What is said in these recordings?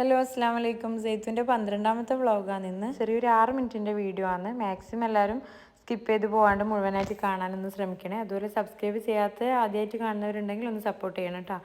Hello അസ്സാം വലൈക്കും സെയ്ത്തുവിന്റെ പന്ത്രണ്ടാമത്തെ വ്ളോഗാണ് ഇന്ന്. ചെറിയൊരു ആറ് മിനിറ്റിന്റെ വീഡിയോ ആണ്. മാക്സിമം എല്ലാവരും സ്കിപ്പ് ചെയ്ത് പോകാണ്ട് മുഴുവനായിട്ട് കാണാനൊന്ന് ശ്രമിക്കണേ. അതുപോലെ സബ്സ്ക്രൈബ് ചെയ്യാത്ത ആദ്യമായിട്ട് കാണുന്നവരുണ്ടെങ്കിൽ ഒന്ന് സപ്പോർട്ട് ചെയ്യണം കേട്ടോ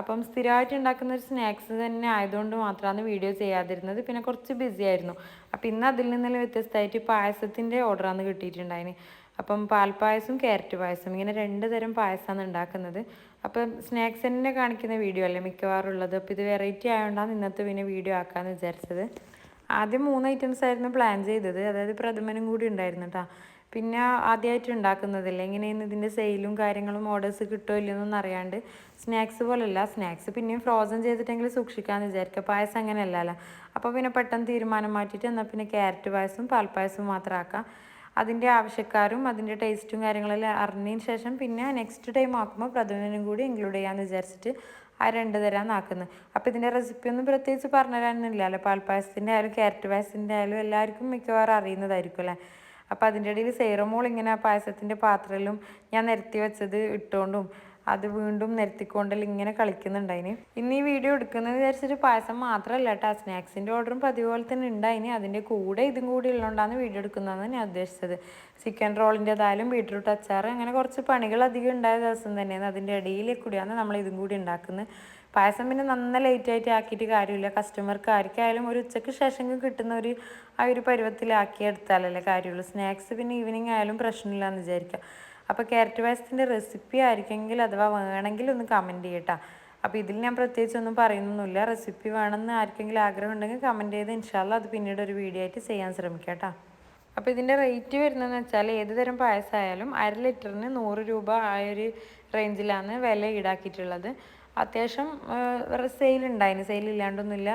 അപ്പം സ്ഥിരമായിട്ട് ഉണ്ടാക്കുന്ന ഒരു സ്നാക്സ് തന്നെ ആയതുകൊണ്ട് മാത്രമാണ് വീഡിയോ ചെയ്യാതിരുന്നത്. പിന്നെ കുറച്ച് ബിസി ആയിരുന്നു. അപ്പം ഇന്ന് അതിൽ നിന്നെല്ലാം വ്യത്യസ്തമായിട്ട് പായസത്തിന്റെ ഓർഡറാണ് കിട്ടിയിട്ടുണ്ടായിന്. അപ്പം പാൽപ്പായസം ക്യാരറ്റ് പായസം ഇങ്ങനെ രണ്ട് തരം പായസമാണ് ഉണ്ടാക്കുന്നത്. അപ്പം സ്നാക്സ് തന്നെ കാണിക്കുന്ന വീഡിയോ അല്ലേ മിക്കവാറും ഉള്ളത്? അപ്പോൾ ഇത് വെറൈറ്റി ആയതുകൊണ്ടാണ് ഇന്നത്തെ പിന്നെ വീഡിയോ ആക്കാമെന്ന് വിചാരിച്ചത്. ആദ്യം മൂന്ന് ഐറ്റംസ് ആയിരുന്നു പ്ലാൻ ചെയ്തത്. അതായത് പ്രഥമനും കൂടി ഉണ്ടായിരുന്നു കേട്ടോ പിന്നെ ആദ്യമായിട്ട് ഉണ്ടാക്കുന്നതല്ലേ? എങ്ങനെയാണ് ഇതിന്റെ സെയിലും കാര്യങ്ങളും ഓർഡേഴ്സ് കിട്ടുമോ ഇല്ലയെന്നൊന്നും അറിയാണ്ട് സ്നാക്സ് പോലല്ല. സ്നാക്സ് പിന്നെയും ഫ്രോസൺ ചെയ്തിട്ടെങ്കിലും സൂക്ഷിക്കാമെന്ന് വിചാരിക്കുക പായസം അങ്ങനെയല്ലല്ലോ. അപ്പോൾ പിന്നെ പെട്ടെന്ന് തീരുമാനം മാറ്റിയിട്ട് എന്നാൽ പിന്നെ ക്യാരറ്റ് പായസം പാൽപ്പായസവും മാത്രം ആക്കാം. അതിന്റെ ആവശ്യക്കാരും അതിന്റെ ടേസ്റ്റും കാര്യങ്ങളെല്ലാം അറിഞ്ഞതിന് ശേഷം പിന്നെ നെക്സ്റ്റ് ടൈം ആക്കുമ്പോൾ പ്രഥമനും കൂടി ഇൻക്ലൂഡ് ചെയ്യാമെന്ന് വിചാരിച്ചിട്ട് ആ രണ്ട് തരാന്ന് ആക്കുന്നത് അപ്പോൾ ഇതിന്റെ റെസിപ്പി ഒന്നും പ്രത്യേകിച്ച് പറഞ്ഞു തരാനൊന്നുമില്ലല്ലോ പാൽപ്പായസത്തിന്റെ ആയാലും ക്യാരറ്റ് പായസത്തിന്റെ ആയാലും എല്ലാവർക്കും മിക്കവാറും അറിയുന്നതായിരിക്കും അല്ലേ? അപ്പോൾ അതിന്റെ ഇടയിൽ സേറമോൾ ഇങ്ങനെ ആ പായസത്തിന്റെ പാത്രത്തിലും ഞാൻ നിരത്തി വെച്ചത് ഇട്ടുകൊണ്ടും അത് വീണ്ടും നിരത്തിക്കൊണ്ടിൽ ഇങ്ങനെ കളിക്കുന്നുണ്ടായിന് ഇന്ന് ഈ വീഡിയോ എടുക്കുന്നത് വിചാരിച്ചിട്ട് പായസം മാത്രമല്ല കേട്ടോ. സ്നാക്സിന്റെ ഓർഡറും പതിവ് പോലെ തന്നെ ഉണ്ടായിന്. അതിന്റെ കൂടെ ഇതും കൂടി ഉള്ളതുകൊണ്ടാണ് വീഡിയോ എടുക്കുന്നതെന്ന് ഞാൻ ഉദ്ദേശിച്ചത്. ചിക്കൻ റോളിന്റെതായാലും ബീട്രൂട്ട് അച്ചാർ അങ്ങനെ കുറച്ച് പണികൾ അധികം ഉണ്ടായ ദിവസം തന്നെയാണ് അതിന്റെ ഇടയിൽ കൂടിയാണ് നമ്മൾ ഇതും കൂടി ഉണ്ടാക്കുന്നത്. പായസം പിന്നെ നന്ന ലേറ്റ് ആയിട്ട് ആക്കിയിട്ട് കാര്യമില്ല. കസ്റ്റമർക്ക് ആർക്കായാലും ഒരു ഉച്ചയ്ക്ക് ശേഷം കിട്ടുന്ന ഒരു ആ ഒരു പരുവത്തിലാക്കി എടുത്താലല്ലേ കാര്യമുള്ളൂ. സ്നാക്സ് പിന്നെ ഈവനിങ് ആയാലും പ്രശ്നമില്ല എന്ന് അപ്പോൾ ക്യാരറ്റ് പായസത്തിന്റെ റെസിപ്പി ആയിരിക്കുമെങ്കിൽ അഥവാ വേണമെങ്കിൽ ഒന്ന് കമന്റ് ചെയ്യട്ടാ. അപ്പോൾ ഇതിൽ ഞാൻ പ്രത്യേകിച്ച് ഒന്നും പറയുന്നൊന്നുമില്ല. റെസിപ്പി വേണമെന്ന് ആർക്കെങ്കിലും ആഗ്രഹം ഉണ്ടെങ്കിൽ കമന്റ് ചെയ്ത് ഇൻഷാല്ല അത് പിന്നീട് ഒരു വീഡിയോ ആയിട്ട് ചെയ്യാൻ ശ്രമിക്കാം കേട്ടോ അപ്പോൾ ഇതിന്റെ റേറ്റ് വരുന്നതെന്ന് വെച്ചാൽ ഏത് തരം പായസമായാലും അര ലിറ്ററിന് നൂറ് രൂപ ആ ഒരു റേഞ്ചിലാണ് വില ഈടാക്കിയിട്ടുള്ളത്. അത്യാവശ്യം സെയിൽ ഉണ്ടായിന്. സെയിൽ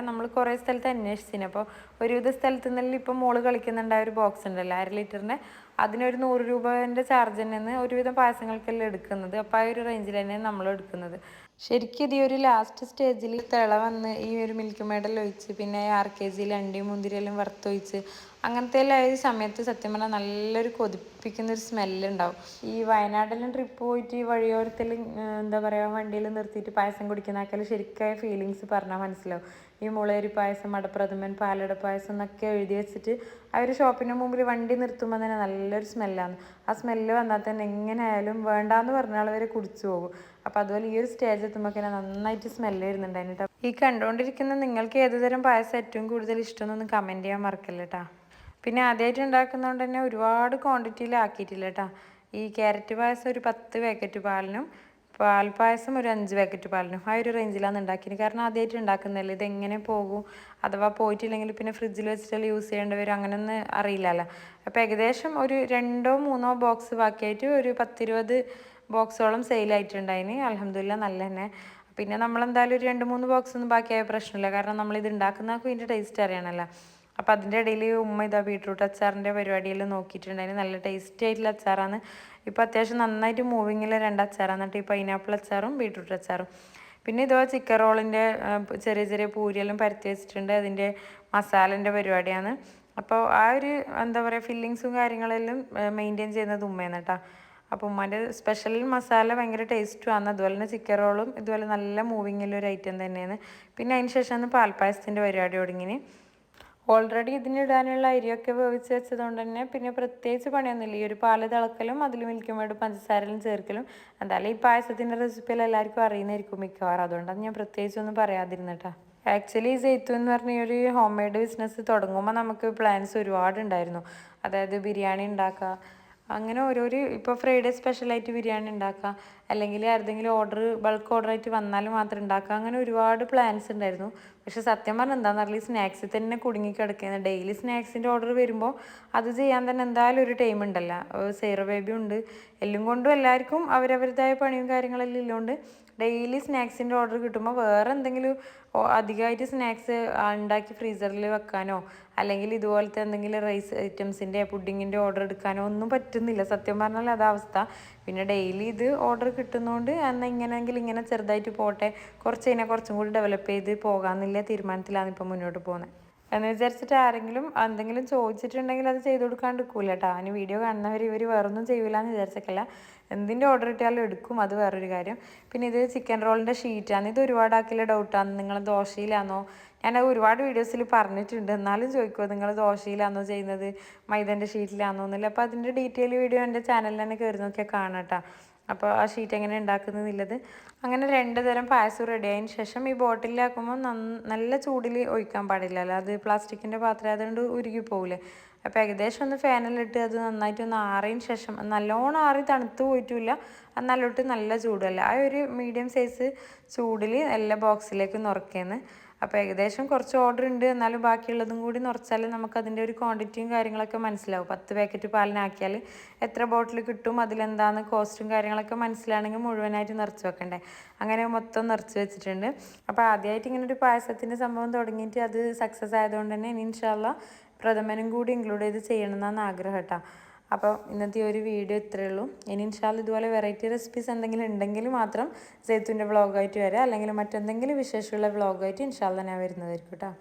നമ്മൾ കുറേ സ്ഥലത്ത് അന്വേഷിച്ചിന്. അപ്പോൾ ഒരുവിധ സ്ഥലത്ത് നിന്നെല്ലാം ഇപ്പോൾ മോൾ കളിക്കുന്നുണ്ടായ ഒരു ബോക്സ് ഉണ്ടല്ലോ അര ലിറ്ററിന്റെ അതിനൊരു നൂറ് രൂപേന്റെ ചാർജ് തന്നെയാണ് ഒരുവിധം പായസങ്ങൾക്കെല്ലാം എടുക്കുന്നത്. അപ്പോൾ ആ ഒരു റേഞ്ചിൽ തന്നെയാണ് നമ്മൾ എടുക്കുന്നത്. ശരിക്കും ഇത് ഒരു ലാസ്റ്റ് സ്റ്റേജിൽ തിള വന്ന് ഈ ഒരു മിൽക്ക് മേഡൽ ഒഴിച്ച് പിന്നെ ആർ കെ ജിയിൽ അണ്ടിയും മുന്തിരിയെല്ലാം വറുത്തൊഴിച്ച് അങ്ങനത്തെ ആയ സമയത്ത് സത്യം പറഞ്ഞാൽ നല്ലൊരു കൊതിപ്പിക്കുന്ന ഒരു സ്മെല്ലുണ്ടാവും. ഈ വയനാട്ടിലും ട്രിപ്പ് പോയിട്ട് ഈ വഴിയോരത്തിൽ എന്താ പറയുക വണ്ടിയിൽ നിർത്തിയിട്ട് പായസം കുടിക്കുന്നതാക്കാൽ ശരിക്കായ ഫീലിങ്സ് പറഞ്ഞാൽ മനസ്സിലാവും. ഈ മുളയരി പായസം മടപ്രഥമൻ പാലട പായസം എന്നൊക്കെ എഴുതി വെച്ചിട്ട് ആ ഒരു ഷോപ്പിന് മുമ്പിൽ വണ്ടി നിർത്തുമ്പോൾ തന്നെ നല്ലൊരു സ്മെല്ലാണ് ആ സ്മെല്ല് വന്നാൽ തന്നെ എങ്ങനെയായാലും വേണ്ടാന്ന് പറഞ്ഞാൽ വരെ കുടിച്ചു പോകും. അപ്പം അതുപോലെ ഈ ഒരു സ്റ്റേജ് എത്തുമ്പോൾ തന്നെ നന്നായിട്ട് സ്മെല്ല് വരുന്നുണ്ടായിരുന്നു കേട്ടോ ഈ കണ്ടുകൊണ്ടിരിക്കുന്ന നിങ്ങൾക്ക് ഏതുതരം പായസം ഏറ്റവും കൂടുതൽ ഇഷ്ടമെന്നൊന്ന് കമന്റ് ചെയ്യാൻ മറക്കല്ല കേട്ടോ പിന്നെ ആദ്യമായിട്ട് ഉണ്ടാക്കുന്നതുകൊണ്ട് തന്നെ ഒരുപാട് ക്വാണ്ടിറ്റിയിൽ ആക്കിയിട്ടില്ല കേട്ടോ ഈ ക്യാരറ്റ് പായസം ഒരു പത്ത് പാക്കറ്റ് പാലിനും പാൽപ്പായസം പായസം ഒരു അഞ്ച് പാക്കറ്റ് പാലിനും ആ ഒരു റേഞ്ചിലാണ് ഉണ്ടാക്കിയത്. കാരണം ആദ്യമായിട്ട് ഉണ്ടാക്കുന്നതല്ലേ? ഇതെങ്ങനെ പോകും? അഥവാ പോയിട്ടില്ലെങ്കിൽ പിന്നെ ഫ്രിഡ്ജിൽ വെച്ചിട്ടല്ലേ യൂസ് ചെയ്യേണ്ടി വരും? അങ്ങനെയൊന്നും അറിയില്ലല്ലോ. അപ്പോൾ ഏകദേശം ഒരു രണ്ടോ മൂന്നോ ബോക്സ് ബാക്കിയായിട്ട് ഒരു പത്തിരുപത് ബോക്സോളം സെയിലായിട്ടുണ്ടായിന് അലഹമില്ല നല്ല തന്നെ. പിന്നെ നമ്മളെന്തായാലും ഒരു രണ്ട് മൂന്ന് ബോക്സ് ഒന്നും ബാക്കിയായ പ്രശ്നമില്ല. കാരണം നമ്മളിത് ഉണ്ടാക്കുന്നവർക്കും ഇതിന്റെ ടേസ്റ്റ് അറിയണമല്ലോ അപ്പോൾ അതിന്റെ ഇടയിൽ ഉമ്മ ഇതാ ബീട്രൂട്ട് അച്ചാറിന്റെ പരിപാടിയിൽ നോക്കിയിട്ടുണ്ടായിരുന്നു. നല്ല ടേസ്റ്റി ആയിട്ടുള്ള അച്ചാറാണ്. ഇപ്പോൾ അത്യാവശ്യം നന്നായിട്ട് മൂവിങ്ങിൽ രണ്ട് അച്ചാറാണ്. കേട്ടോ ഈ പൈനാപ്പിൾ അച്ചാറും ബീട്രൂട്ട് അച്ചാറും. പിന്നെ ഇതുപോലെ ചിക്കൻ റോളിന്റെ ചെറിയ ചെറിയ പൂരിയെല്ലാം പരത്തി വെച്ചിട്ടുണ്ട്. അതിന്റെ മസാലന്റെ പരിപാടിയാണ്. അപ്പോൾ ആ ഒരു എന്താ പറയുക ഫില്ലിങ്സും കാര്യങ്ങളെല്ലാം മെയിന്റെയിൻ ചെയ്യുന്നത് ഉമ്മയാണ് കേട്ടോ അപ്പോൾ ഉമ്മാന്റെ സ്പെഷ്യൽ മസാല ഭയങ്കര ടേസ്റ്റുമാണ് അതുപോലെ തന്നെ ചിക്കൻ റോളും ഇതുപോലെ നല്ല മൂവിങ്ങിലൊരു ഐറ്റം തന്നെയാണ്. പിന്നെ അതിന് ശേഷമാണ് പാൽപ്പായസത്തിന്റെ പരിപാടി തുടങ്ങിന് ഓൾറെഡി ഇതിനിടാനുള്ള അരിയൊക്കെ വേവിച്ച് വെച്ചതുകൊണ്ട് തന്നെ പിന്നെ പ്രത്യേകിച്ച് പണിയൊന്നുമില്ല. ഈ ഒരു പാൽ തിളക്കലും അതിൽ മിൽക്കും വേണ്ട പഞ്ചസാരയിലും ചേർക്കലും. എന്തായാലും ഈ പായസത്തിന്റെ റെസിപ്പിയിൽ എല്ലാവർക്കും അറിയുന്നതായിരിക്കും മിക്കവാറും. അതുകൊണ്ടാണ് ഞാൻ പ്രത്യേകിച്ചൊന്നും പറയാതിരുന്നിട്ടാ. ആക്ച്വലി ഈ ജെയ്ത്തു എന്ന് പറഞ്ഞ ഒരു ഹോം മെയ്ഡ് ബിസിനസ് തുടങ്ങുമ്പോൾ നമുക്ക് പ്ലാൻസ് ഒരുപാടുണ്ടായിരുന്നു. അതായത് ബിരിയാണി ഉണ്ടാക്കുക അങ്ങനെ ഓരോരു ഇപ്പോൾ ഫ്രൈഡേ സ്പെഷ്യലായിട്ട് ബിരിയാണി ഉണ്ടാക്കുക അല്ലെങ്കിൽ ആരുടെങ്കിലും ഓർഡർ ബൾക്ക് ഓർഡർ ആയിട്ട് വന്നാൽ മാത്രം ഉണ്ടാക്കുക അങ്ങനെ ഒരുപാട് പ്ലാൻസ് ഉണ്ടായിരുന്നു പക്ഷെ സത്യം പറഞ്ഞാൽ എന്താണെന്ന് അറിയില്ല. സ്നാക്സിൽ തന്നെ കുടുങ്ങി കിടക്കുന്നത് ഡെയിലി സ്നാക്സിന്റെ ഓർഡർ വരുമ്പോൾ അത് ചെയ്യാൻ തന്നെ എന്തായാലും ഒരു ടൈം ഉണ്ടല്ലോ സെയറോ ബേബി ഉണ്ട്. എല്ലാം കൊണ്ടും എല്ലാവർക്കും അവരവരുടേതായ പണിയും കാര്യങ്ങളെല്ലാം ഇല്ലോണ്ട്. ഡെയിലി സ്നാക്സിന്റെ ഓർഡർ കിട്ടുമ്പോൾ വേറെ എന്തെങ്കിലും അധികമായിട്ട് സ്നാക്സ് ഉണ്ടാക്കി ഫ്രീസറിൽ വെക്കാനോ അല്ലെങ്കിൽ ഇതുപോലത്തെ എന്തെങ്കിലും റൈസ് ഐറ്റംസിന്റെ പുഡിങ്ങിന്റെ ഓർഡർ എടുക്കാനോ ഒന്നും പറ്റുന്നില്ല. സത്യം പറഞ്ഞാൽ അത് അവസ്ഥ. പിന്നെ ഡെയിലി ഇത് ഓർഡർ കിട്ടുന്നതുകൊണ്ട് എന്നാൽ ഇങ്ങനെയെങ്കിൽ ഇങ്ങനെ ചെറുതായിട്ട് പോട്ടെ. കുറച്ച് കഴിഞ്ഞാൽ കുറച്ചും കൂടി ഡെവലപ്പ് ചെയ്ത് പോകാമെന്നില്ല തീരുമാനത്തിലാണ് ഇപ്പോൾ മുന്നോട്ട് പോകുന്നത്. എന്ന് വിചാരിച്ചിട്ട് ആരെങ്കിലും എന്തെങ്കിലും ചോദിച്ചിട്ടുണ്ടെങ്കിൽ അത് ചെയ്തു കൊടുക്കാണ്ട് എടുക്കൂല കേട്ടോ. അതിന് വീഡിയോ കാണുന്നവർ ഇവർ വേറൊന്നും ചെയ്യൂല എന്ന് വിചാരിച്ചേക്കല്ല. എന്തിന്റെ ഓർഡർ കിട്ടിയാലും എടുക്കും. അത് വേറൊരു കാര്യം. പിന്നെ ഇത് ചിക്കൻ റോളിന്റെ ഷീറ്റാണ് ഇത് ഒരുപാട് ആക്കിയുള്ള ഡൗട്ടാണ് നിങ്ങൾ ദോശയിലാണോ ഞാൻ ഒരുപാട് വീഡിയോസിൽ പറഞ്ഞിട്ടുണ്ട്. എന്നാലും ചോദിക്കുമോ നിങ്ങൾ ദോശയിലാണോ ചെയ്യുന്നത്? മൈദന്റെ ഷീറ്റിലാണോ എന്നില്ല. അപ്പോൾ അതിന്റെ ഡീറ്റെയിൽ വീഡിയോ എന്റെ ചാനലിൽ തന്നെ കയറി നോക്കിയാൽ കാണാം കേട്ടോ അപ്പോൾ ആ ഷീറ്റ് എങ്ങനെ ഉണ്ടാക്കുന്നതെന്നുള്ളത് അങ്ങനെ രണ്ട് തരം പായസം റെഡി ആയതിന് ശേഷം ഈ ബോട്ടിലാക്കുമ്പോൾ നല്ല ചൂടിൽ ഒഴിക്കാൻ പാടില്ലല്ലോ അത് പ്ലാസ്റ്റിക്കിന്റെ പാത്രം അതുകൊണ്ട് ഉരുകി പോകില്ലേ അപ്പോൾ ഏകദേശം ഒന്ന് ഫാനിലിട്ട് അത് നന്നായിട്ട് ഒന്ന് ആറിയതിന് ശേഷം നല്ലോണം ആറി തണുത്ത് പോയിട്ടില്ല. നല്ലോട്ട് നല്ല ചൂടല്ല. ആ ഒരു മീഡിയം സൈസ് ചൂടിൽ എല്ലാ ബോക്സിലേക്ക് നിറയ്ക്കുന്നത് അപ്പോൾ ഏകദേശം കുറച്ച് ഓർഡർ ഉണ്ട്. എന്നാലും ബാക്കിയുള്ളതും കൂടി നിറച്ചാൽ നമുക്ക് അതിന്റെ ഒരു ക്വാണ്ടിറ്റിയും കാര്യങ്ങളൊക്കെ മനസ്സിലാവും. പത്ത് പാക്കറ്റ് പാലിനാക്കിയാൽ എത്ര ബോട്ടിൽ കിട്ടും അതിലെന്താണ് കോസ്റ്റും കാര്യങ്ങളൊക്കെ മനസ്സിലാണെങ്കിൽ മുഴുവനായിട്ട് നിറച്ച് വെക്കണ്ടേ. അങ്ങനെ മൊത്തം നിറച്ച് വെച്ചിട്ടുണ്ട്. അപ്പോൾ ആദ്യമായിട്ട് ഇങ്ങനെ ഒരു പായസത്തിന്റെ സംഭവം തുടങ്ങിയിട്ട് അത് സക്സസ് ആയതുകൊണ്ട് തന്നെ ഇനി ഇൻഷാല്ല പ്രഥമനും കൂടി ഇൻക്ലൂഡ് ചെയ്ത് ചെയ്യണമെന്നാണ് ആഗ്രഹം കേട്ടോ. അപ്പോൾ ഇന്നത്തെ ഒരു വീഡിയോ ഇത്രയേ ഉള്ളൂ. ഇനി ഇൻഷാൽ ഇതുപോലെ വെറൈറ്റി റെസിപ്പീസ് എന്തെങ്കിലും ഉണ്ടെങ്കിൽ മാത്രം സേത്തുവിന്റെ വ്ളോഗായിട്ട് വരാം. അല്ലെങ്കിൽ മറ്റെന്തെങ്കിലും വിശേഷമുള്ള വ്ളോഗായിട്ട് ഇൻഷാല്ല ഞാൻ വരുന്നതായിരിക്കും കേട്ടോ